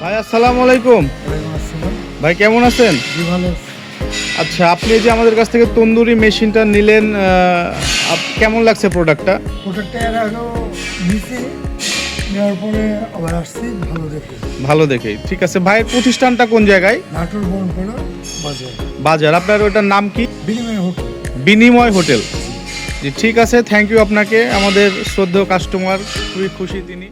ভাই আসসালামু আলাইকুম। ভাই কেমন আছেন? আচ্ছা আপনি যে আমাদের কাছ থেকে তন্দুরি মেশিনটা নিলেন আপ- কেমন লাগছে প্রোডাক্টটা প্রোডাক্টটা নিচে নেওয়ার পরে আবার আসছি ভালো দেখে। ভালো দেখেই ঠিক আছে ভাইয়ের প্রতিষ্ঠানটা কোন জায়গায়? নাটোর বাজার। বাজার। আপনার ওটার নাম কি? বিনিময় হোটেল। বিনিময় হোটেল। ঠিক আছে থ্যাংক ইউ আপনাকে। আমাদের শ্রদ্ধেয় কাস্টমার খুবই খুশি তিনি।